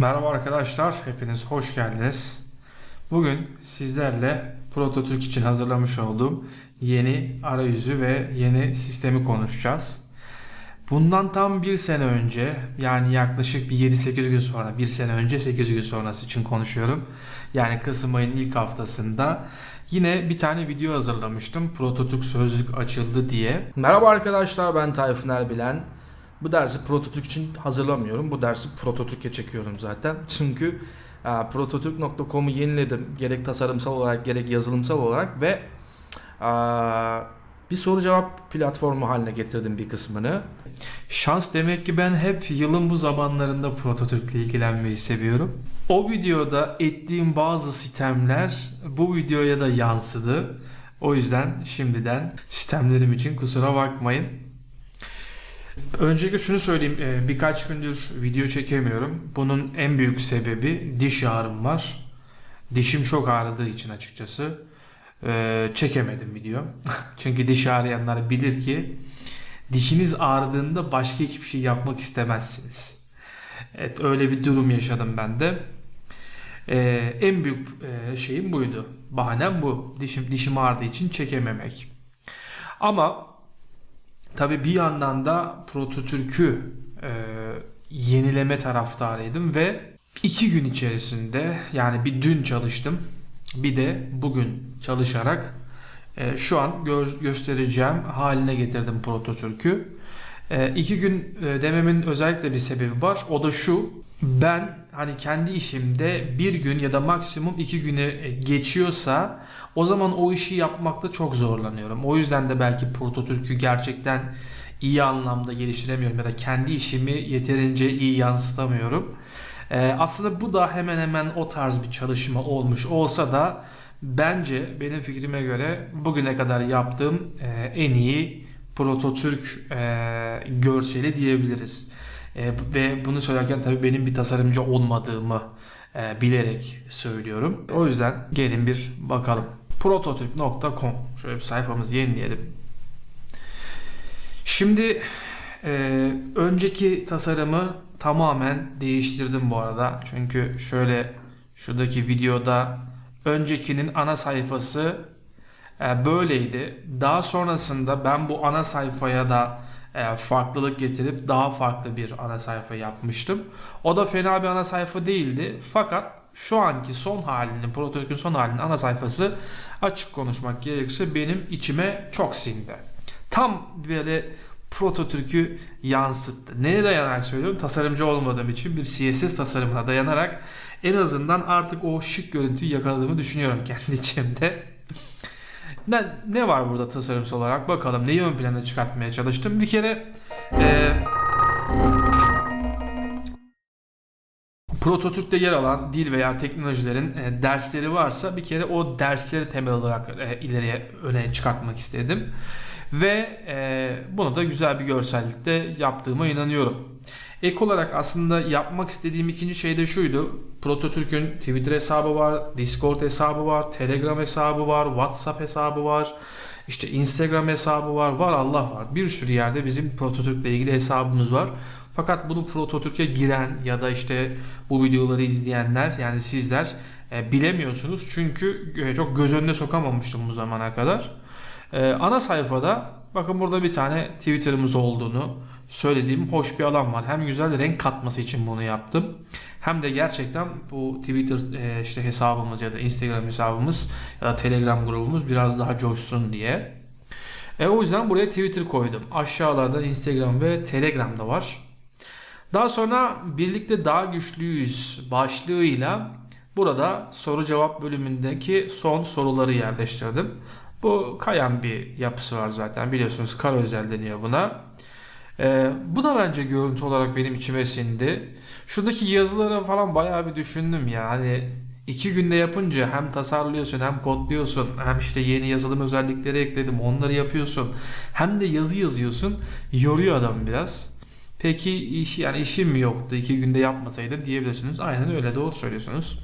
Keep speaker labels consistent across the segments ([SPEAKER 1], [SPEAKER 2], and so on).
[SPEAKER 1] Merhaba arkadaşlar, hepiniz hoş geldiniz. Bugün sizlerle Prototürk için hazırlamış olduğum yeni arayüzü ve yeni sistemi konuşacağız. Bundan tam bir sene önce, yani yaklaşık bir 7-8 gün sonra, bir sene önce 8 gün sonrası için konuşuyorum. Yani Kasım ayının ilk haftasında yine bir tane video hazırlamıştım. Prototürk sözlük açıldı diye. Merhaba arkadaşlar, ben Tayfun Erbilen. Bu dersi Prototürk için hazırlamıyorum. Bu dersi Prototürk'e çekiyorum zaten. Çünkü e, prototürk.com'u yeniledim. Gerek tasarımsal olarak gerek yazılımsal olarak ve e, bir soru cevap platformu haline getirdim bir kısmını. Şans demek ki ben hep yılın bu zamanlarında Prototürk'le ilgilenmeyi seviyorum. O videoda ettiğim bazı sistemler bu videoya da yansıdı. O yüzden şimdiden sistemlerim için kusura bakmayın. Öncelikle şunu söyleyeyim. e, Birkaç gündür video çekemiyorum. Bunun en büyük sebebi diş ağrım var. Dişim çok ağrıdığı için açıkçası e, çekemedim video. Çünkü diş ağrıyanlar bilir ki dişiniz ağrıdığında başka hiçbir şey yapmak istemezsiniz. Evet öyle bir durum yaşadım ben de. E, en büyük şeyim buydu. Bahanem bu. Dişim dişim ağrıdığı için çekememek. Ama Tabii bir yandan da Prototürk'ü e, yenileme taraftarıydım ve iki gün içerisinde yani bir dün çalıştım bir de bugün çalışarak e, şu an gö- göstereceğim haline getirdim Prototürk'ü. E, iki gün e, dememin özellikle bir sebebi var. O da şu. Ben hani kendi işimde bir gün ya da maksimum iki güne e, geçiyorsa o zaman o işi yapmakta çok zorlanıyorum. O yüzden de belki Prototürk'ü gerçekten iyi anlamda geliştiremiyorum ya da kendi işimi yeterince iyi yansıtamıyorum. Ee, aslında bu da hemen hemen o tarz bir çalışma olmuş olsa da bence benim fikrime göre bugüne kadar yaptığım e, en iyi Prototürk e, görseli diyebiliriz. E, ve bunu söylerken tabii benim bir tasarımcı olmadığımı e, bilerek söylüyorum. O yüzden gelin bir bakalım. Prototürk.com Şöyle bir sayfamızı yenileyelim. Şimdi e, önceki tasarımı tamamen değiştirdim bu arada. Çünkü şöyle şuradaki videoda öncekinin ana sayfası e, böyleydi. Daha sonrasında ben bu ana sayfaya da e, farklılık getirip daha farklı bir ana sayfa yapmıştım. O da fena bir ana sayfa değildi. Fakat şu anki son halinin, prototipin son halinin ana sayfası açık konuşmak gerekirse benim içime çok sindi. Tam böyle prototürkü yansıttı. Neye dayanarak söylüyorum? Tasarımcı olmadığım için bir CSS tasarımına dayanarak en azından artık o şık görüntüyü yakaladığımı düşünüyorum kendi içimde. Ne, ne var burada tasarımsal olarak? Bakalım neyi ön plana çıkartmaya çalıştım. Bir kere e, Prototürk'te yer alan dil veya teknolojilerin e, dersleri varsa bir kere o dersleri temel olarak e, ileriye öne çıkartmak istedim. Ve e, bunu da güzel bir görsellikte yaptığıma inanıyorum. Ek olarak aslında yapmak istediğim ikinci şey de şuydu. Prototürk'ün Twitter hesabı var, Discord hesabı var, Telegram hesabı var, WhatsApp hesabı var. işte Instagram hesabı var, var Allah var. Bir sürü yerde bizim Prototürk'le ilgili hesabımız var. Fakat bunu Prototürk'e giren ya da işte bu videoları izleyenler yani sizler e, bilemiyorsunuz. Çünkü e, çok göz önüne sokamamıştım bu zamana kadar. E, ana sayfada bakın burada bir tane Twitter'ımız olduğunu söylediğim hoş bir alan var. Hem güzel renk katması için bunu yaptım. Hem de gerçekten bu Twitter e, işte hesabımız ya da Instagram hesabımız ya da Telegram grubumuz biraz daha coşsun diye. E, o yüzden buraya Twitter koydum. Aşağılarda Instagram ve Telegram'da var. Daha sonra birlikte daha güçlüyüz başlığıyla burada soru cevap bölümündeki son soruları yerleştirdim. Bu kayan bir yapısı var zaten biliyorsunuz kar özel deniyor buna. Ee, bu da bence görüntü olarak benim içime sindi. Şuradaki yazıları falan bayağı bir düşündüm ya. Hani iki günde yapınca hem tasarlıyorsun hem kodluyorsun hem işte yeni yazılım özellikleri ekledim onları yapıyorsun. Hem de yazı yazıyorsun. Yoruyor adam biraz. Peki iş yani işim mi yoktu iki günde yapmasaydım diyebilirsiniz. Aynen öyle doğru söylüyorsunuz.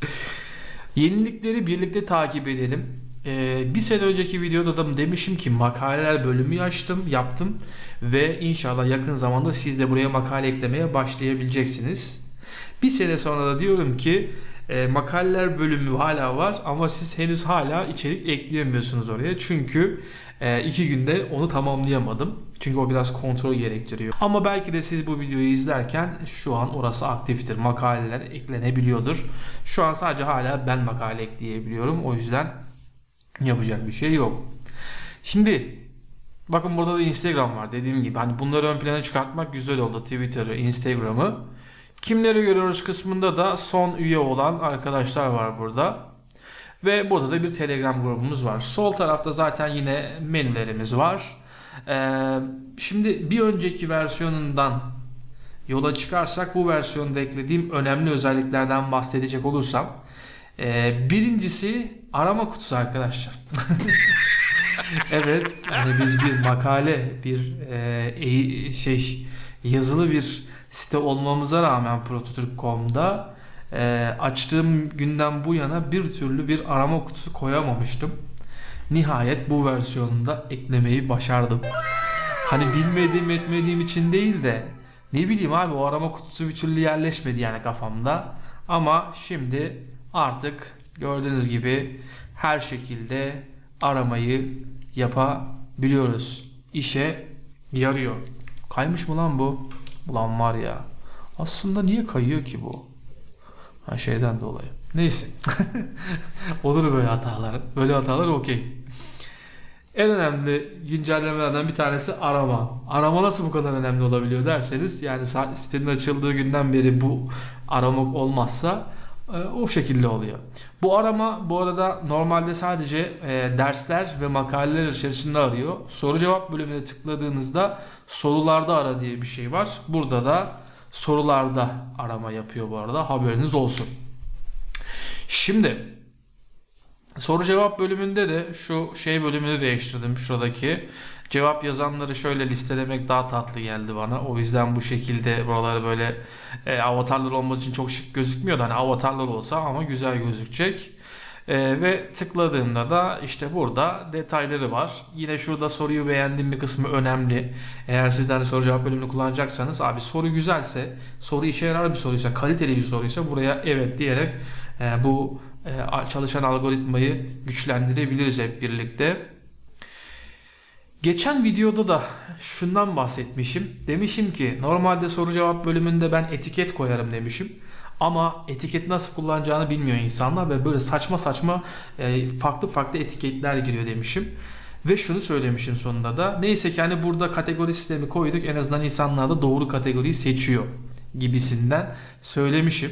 [SPEAKER 1] Yenilikleri birlikte takip edelim. Ee, bir sene önceki videoda da demişim ki makaleler bölümü açtım, yaptım ve inşallah yakın zamanda siz de buraya makale eklemeye başlayabileceksiniz. Bir sene sonra da diyorum ki e, makaleler bölümü hala var ama siz henüz hala içerik ekleyemiyorsunuz oraya. Çünkü e, iki günde onu tamamlayamadım. Çünkü o biraz kontrol gerektiriyor. Ama belki de siz bu videoyu izlerken şu an orası aktiftir. Makaleler eklenebiliyordur. Şu an sadece hala ben makale ekleyebiliyorum. O yüzden yapacak bir şey yok. Şimdi bakın burada da Instagram var dediğim gibi. Hani bunları ön plana çıkartmak güzel oldu. Twitter'ı, Instagram'ı. Kimleri görüyoruz kısmında da son üye olan arkadaşlar var burada. Ve burada da bir Telegram grubumuz var. Sol tarafta zaten yine menülerimiz var. Ee, şimdi bir önceki versiyonundan yola çıkarsak bu versiyonda eklediğim önemli özelliklerden bahsedecek olursam ee, birincisi arama kutusu arkadaşlar. evet hani biz bir makale bir e, şey yazılı bir site olmamıza rağmen prototürk.com'da e, açtığım günden bu yana bir türlü bir arama kutusu koyamamıştım. Nihayet bu versiyonunda eklemeyi başardım. Hani bilmediğim etmediğim için değil de ne bileyim abi o arama kutusu bir türlü yerleşmedi yani kafamda. Ama şimdi artık gördüğünüz gibi her şekilde aramayı yapabiliyoruz. İşe yarıyor. Kaymış mı lan bu? Ulan var ya. Aslında niye kayıyor ki bu? Ha şeyden dolayı. Neyse. Olur böyle hatalar. Böyle hatalar okey. En önemli güncellemelerden bir tanesi arama. Arama nasıl bu kadar önemli olabiliyor derseniz yani sitenin açıldığı günden beri bu arama olmazsa o şekilde oluyor. Bu arama bu arada normalde sadece e, dersler ve makaleler içerisinde arıyor. Soru cevap bölümüne tıkladığınızda sorularda ara diye bir şey var. Burada da sorularda arama yapıyor bu arada haberiniz olsun. Şimdi soru cevap bölümünde de şu şey bölümünü değiştirdim şuradaki. Cevap yazanları şöyle listelemek daha tatlı geldi bana. O yüzden bu şekilde buraları böyle e, avatarlar olması için çok şık gözükmüyor da hani avatarlar olsa ama güzel gözükecek. E, ve tıkladığımda da işte burada detayları var. Yine şurada soruyu beğendiğim bir kısmı önemli. Eğer sizden de soru cevap bölümünü kullanacaksanız abi soru güzelse, soru işe yarar bir soruysa, kaliteli bir soruysa buraya evet diyerek e, bu çalışan algoritmayı güçlendirebiliriz hep birlikte. Geçen videoda da şundan bahsetmişim. Demişim ki normalde soru cevap bölümünde ben etiket koyarım demişim. Ama etiket nasıl kullanacağını bilmiyor insanlar ve böyle saçma saçma e, farklı farklı etiketler giriyor demişim. Ve şunu söylemişim sonunda da neyse ki hani burada kategori sistemi koyduk en azından insanlar da doğru kategoriyi seçiyor gibisinden söylemişim.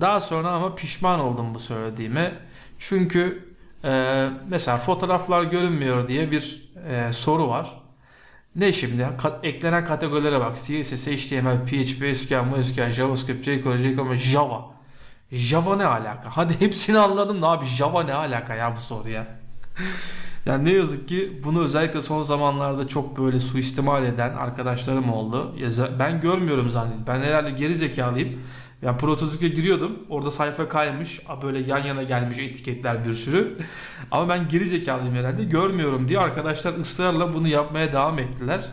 [SPEAKER 1] Daha sonra ama pişman oldum bu söylediğime. Çünkü e, mesela fotoğraflar görünmüyor diye bir e, soru var. Ne şimdi? Ka- eklenen kategorilere bak. CSS, HTML, PHP, SQL, MySQL, JavaScript, jQuery, jQuery, Java. Java ne alaka? Hadi hepsini anladım da abi Java ne alaka ya bu soruya? yani ne yazık ki bunu özellikle son zamanlarda çok böyle suistimal eden arkadaşlarım oldu. Ben görmüyorum zannediyorum. Ben herhalde geri zekalıyım. Yani prototip'e giriyordum. Orada sayfa kaymış. Böyle yan yana gelmiş etiketler bir sürü. Ama ben geri zekalıyım herhalde. Görmüyorum diye arkadaşlar ısrarla bunu yapmaya devam ettiler.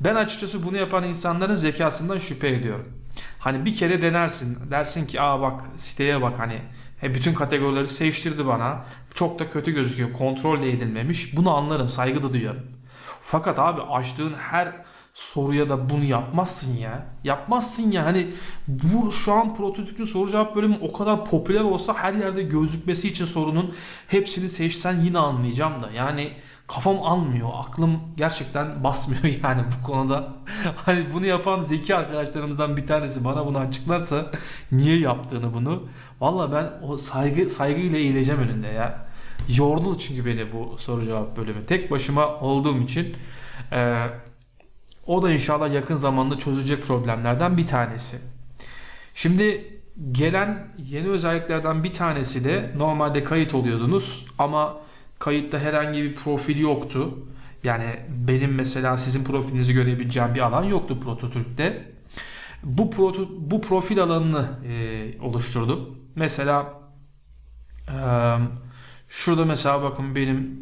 [SPEAKER 1] Ben açıkçası bunu yapan insanların zekasından şüphe ediyorum. Hani bir kere denersin. Dersin ki aa bak siteye bak hani he, bütün kategorileri seçtirdi bana. Çok da kötü gözüküyor. Kontrol de edilmemiş. Bunu anlarım. Saygı da duyarım. Fakat abi açtığın her soruya da bunu yapmazsın ya. Yapmazsın ya. Hani bu şu an prototipin soru cevap bölümü o kadar popüler olsa her yerde gözükmesi için sorunun hepsini seçsen yine anlayacağım da. Yani kafam almıyor. Aklım gerçekten basmıyor yani bu konuda. Hani bunu yapan zeki arkadaşlarımızdan bir tanesi bana bunu açıklarsa niye yaptığını bunu. Valla ben o saygı saygıyla eğileceğim önünde ya. Yordu çünkü beni bu soru cevap bölümü. Tek başıma olduğum için eee o da inşallah yakın zamanda çözülecek problemlerden bir tanesi. Şimdi gelen yeni özelliklerden bir tanesi de normalde kayıt oluyordunuz ama kayıtta herhangi bir profil yoktu. Yani benim mesela sizin profilinizi görebileceğim bir alan yoktu Prototürk'te. Bu proto, bu profil alanını e, oluşturdum. Mesela e, şurada mesela bakın benim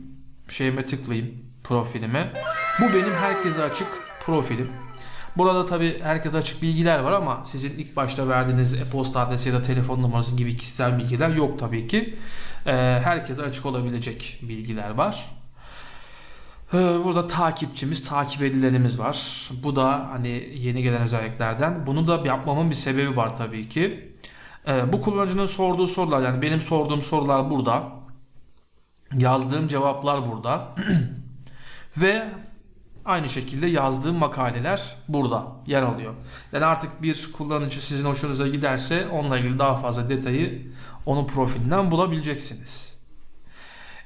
[SPEAKER 1] şeyime tıklayayım profilime. Bu benim herkese açık profilim. Burada tabi herkese açık bilgiler var ama sizin ilk başta verdiğiniz e-posta adresi ya da telefon numarası gibi kişisel bilgiler yok tabii ki. Ee, herkese açık olabilecek bilgiler var. Ee, Burada takipçimiz, takip edilenimiz var. Bu da hani yeni gelen özelliklerden. Bunu da yapmamın bir sebebi var tabii ki. Ee, Bu kullanıcının sorduğu sorular yani benim sorduğum sorular burada. Yazdığım cevaplar burada. Ve aynı şekilde yazdığım makaleler burada yer alıyor. Yani artık bir kullanıcı sizin hoşunuza giderse onunla ilgili daha fazla detayı onun profilinden bulabileceksiniz.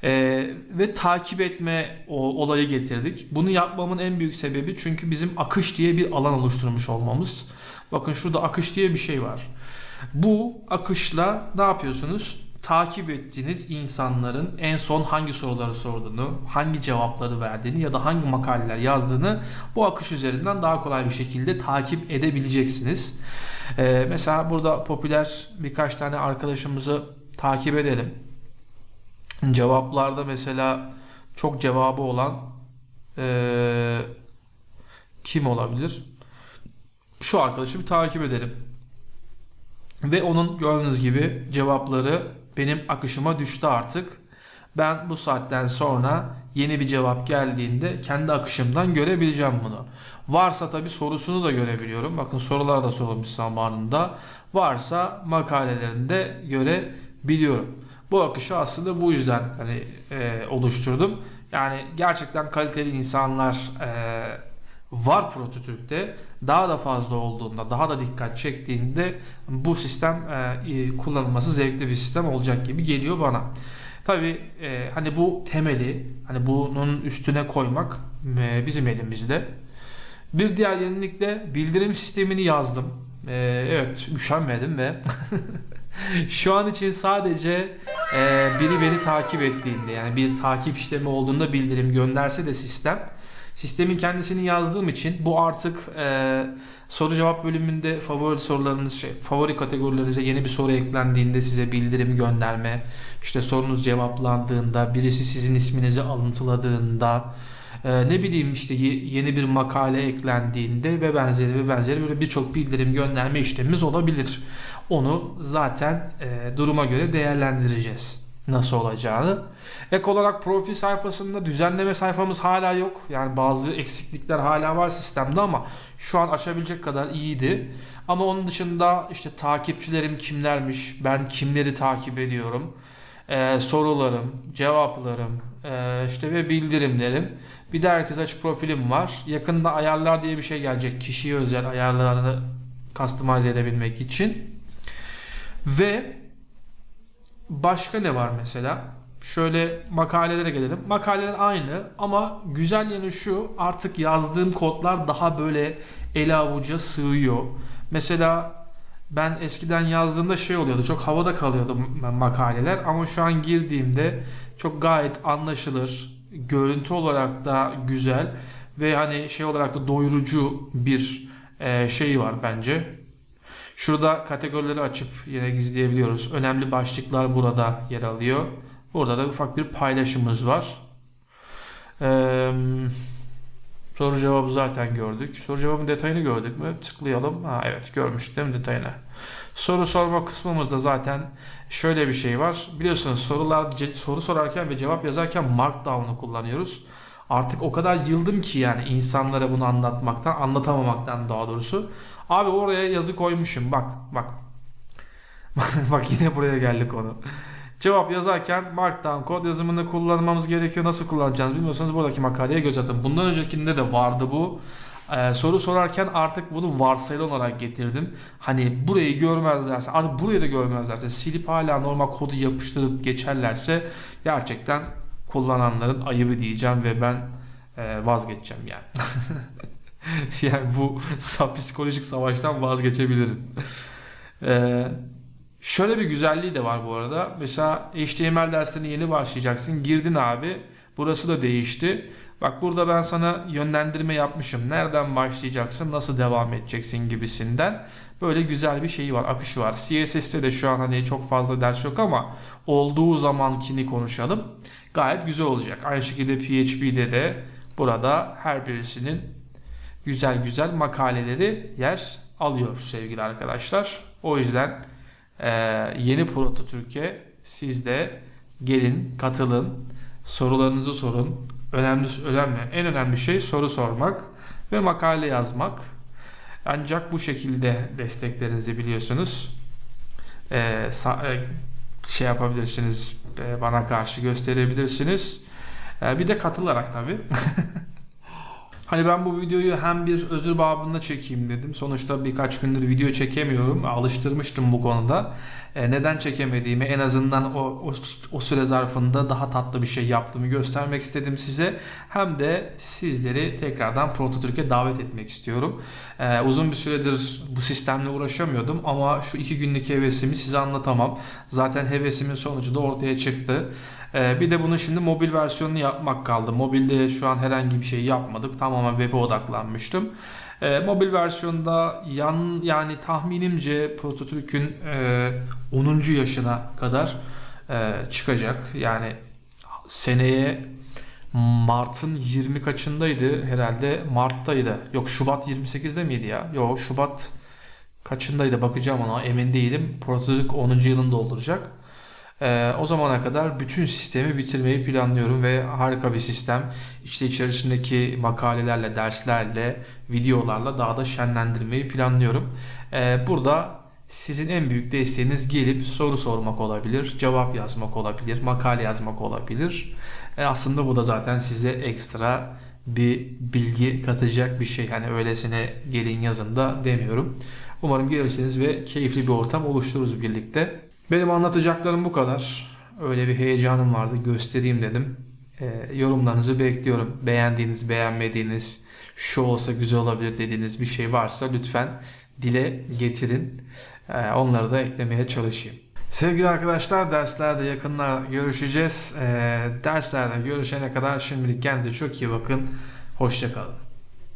[SPEAKER 1] Ee, ve takip etme o, olayı getirdik. Bunu yapmamın en büyük sebebi çünkü bizim akış diye bir alan oluşturmuş olmamız. Bakın şurada akış diye bir şey var. Bu akışla ne yapıyorsunuz? Takip ettiğiniz insanların en son hangi soruları sorduğunu, hangi cevapları verdiğini ya da hangi makaleler yazdığını bu akış üzerinden daha kolay bir şekilde takip edebileceksiniz. Ee, mesela burada popüler birkaç tane arkadaşımızı takip edelim. Cevaplarda mesela çok cevabı olan ee, kim olabilir? Şu arkadaşı bir takip edelim. Ve onun gördüğünüz gibi cevapları benim akışıma düştü artık. Ben bu saatten sonra yeni bir cevap geldiğinde kendi akışımdan görebileceğim bunu. Varsa tabi sorusunu da görebiliyorum. Bakın sorular da sorulmuş zamanında. Varsa makalelerinde görebiliyorum. Bu akışı aslında bu yüzden hani e, oluşturdum. Yani gerçekten kaliteli insanlar e, var prototürkte daha da fazla olduğunda daha da dikkat çektiğinde bu sistem e, kullanılması zevkli bir sistem olacak gibi geliyor bana. Tabi e, hani bu temeli hani bunun üstüne koymak e, bizim elimizde. Bir diğer yenilik de bildirim sistemini yazdım. E, evet üşenmedim ve şu an için sadece e, biri beni takip ettiğinde yani bir takip işlemi olduğunda bildirim gönderse de sistem Sistemin kendisini yazdığım için bu artık e, soru cevap bölümünde favori sorularınız şey, favori kategorilerinize yeni bir soru eklendiğinde size bildirim gönderme, işte sorunuz cevaplandığında, birisi sizin isminizi alıntıladığında, e, ne bileyim işte yeni bir makale eklendiğinde ve benzeri ve benzeri böyle birçok bildirim gönderme işlemimiz olabilir. Onu zaten e, duruma göre değerlendireceğiz nasıl olacağını. Ek olarak profil sayfasında düzenleme sayfamız hala yok. Yani bazı eksiklikler hala var sistemde ama şu an açabilecek kadar iyiydi. Ama onun dışında işte takipçilerim kimlermiş, ben kimleri takip ediyorum, ee, sorularım, cevaplarım, e, işte ve bildirimlerim. Bir de herkes açık profilim var. Yakında ayarlar diye bir şey gelecek. Kişiye özel ayarlarını customize edebilmek için. Ve başka ne var mesela? Şöyle makalelere gelelim. Makaleler aynı ama güzel yanı şu artık yazdığım kodlar daha böyle ele avuca sığıyor. Mesela ben eskiden yazdığımda şey oluyordu çok havada kalıyordu makaleler ama şu an girdiğimde çok gayet anlaşılır görüntü olarak da güzel ve hani şey olarak da doyurucu bir e, şey var bence. Şurada kategorileri açıp yine gizleyebiliyoruz. Önemli başlıklar burada yer alıyor. Burada da ufak bir paylaşımız var. Ee, soru cevabı zaten gördük. Soru cevabın detayını gördük mü? Tıklayalım. Ha, evet görmüştük değil mi detayını? Soru sorma kısmımızda zaten şöyle bir şey var. Biliyorsunuz sorular soru sorarken ve cevap yazarken Markdown'u kullanıyoruz. Artık o kadar yıldım ki yani insanlara bunu anlatmaktan, anlatamamaktan daha doğrusu. Abi oraya yazı koymuşum. Bak, bak. bak yine buraya geldik onu. Cevap yazarken Markdown kod yazımını kullanmamız gerekiyor. Nasıl kullanacağınızı bilmiyorsanız buradaki makaleye göz atın. Bundan öncekinde de vardı bu. Ee, soru sorarken artık bunu varsayılan olarak getirdim. Hani burayı görmezlerse, artık burayı da görmezlerse, silip hala normal kodu yapıştırıp geçerlerse gerçekten kullananların ayıbı diyeceğim ve ben e, vazgeçeceğim yani. yani bu psikolojik savaştan vazgeçebilirim. Ee, şöyle bir güzelliği de var bu arada. Mesela HTML dersine yeni başlayacaksın. Girdin abi. Burası da değişti. Bak burada ben sana yönlendirme yapmışım. Nereden başlayacaksın, nasıl devam edeceksin gibisinden. Böyle güzel bir şeyi var, akışı var. CSS'te de şu an hani çok fazla ders yok ama olduğu zamankini konuşalım. Gayet güzel olacak. Aynı şekilde PHP'de de burada her birisinin güzel güzel makaleleri yer alıyor sevgili arkadaşlar. O yüzden e, yeni Proto Türkiye siz de gelin, katılın, sorularınızı sorun. Önemli, önemli, en önemli şey soru sormak ve makale yazmak. Ancak bu şekilde desteklerinizi biliyorsunuz. E, sa- e, şey yapabilirsiniz, bana karşı gösterebilirsiniz. E, bir de katılarak tabii. Hani ben bu videoyu hem bir özür babında çekeyim dedim. Sonuçta birkaç gündür video çekemiyorum. Alıştırmıştım bu konuda. E, neden çekemediğimi en azından o, o, o süre zarfında daha tatlı bir şey yaptığımı göstermek istedim size. Hem de sizleri tekrardan Prototürk'e davet etmek istiyorum. E, uzun bir süredir bu sistemle uğraşamıyordum ama şu iki günlük hevesimi size anlatamam. Zaten hevesimin sonucu da ortaya çıktı. Ee, bir de bunun şimdi mobil versiyonunu yapmak kaldı. Mobilde şu an herhangi bir şey yapmadık. Tamamen web'e odaklanmıştım. Ee, mobil versiyonda yan yani tahminimce Prototürk'ün e, 10. yaşına kadar e, çıkacak. Yani seneye Mart'ın 20 kaçındaydı herhalde Mart'taydı. Yok Şubat 28'de miydi ya? Yok Şubat kaçındaydı bakacağım ona emin değilim. Prototürk 10. yılında olacak. Ee, o zamana kadar bütün sistemi bitirmeyi planlıyorum ve harika bir sistem. İşte içerisindeki makalelerle, derslerle, videolarla daha da şenlendirmeyi planlıyorum. Ee, burada sizin en büyük desteğiniz gelip soru sormak olabilir, cevap yazmak olabilir, makale yazmak olabilir. Ee, aslında bu da zaten size ekstra bir bilgi katacak bir şey. Hani öylesine gelin yazın da demiyorum. Umarım gelirsiniz ve keyifli bir ortam oluştururuz birlikte. Benim anlatacaklarım bu kadar. Öyle bir heyecanım vardı göstereyim dedim. Ee, yorumlarınızı bekliyorum. Beğendiğiniz, beğenmediğiniz, şu olsa güzel olabilir dediğiniz bir şey varsa lütfen dile getirin. Ee, onları da eklemeye çalışayım. Sevgili arkadaşlar derslerde yakınlar görüşeceğiz. Ee, derslerde görüşene kadar şimdilik kendinize çok iyi bakın. Hoşçakalın.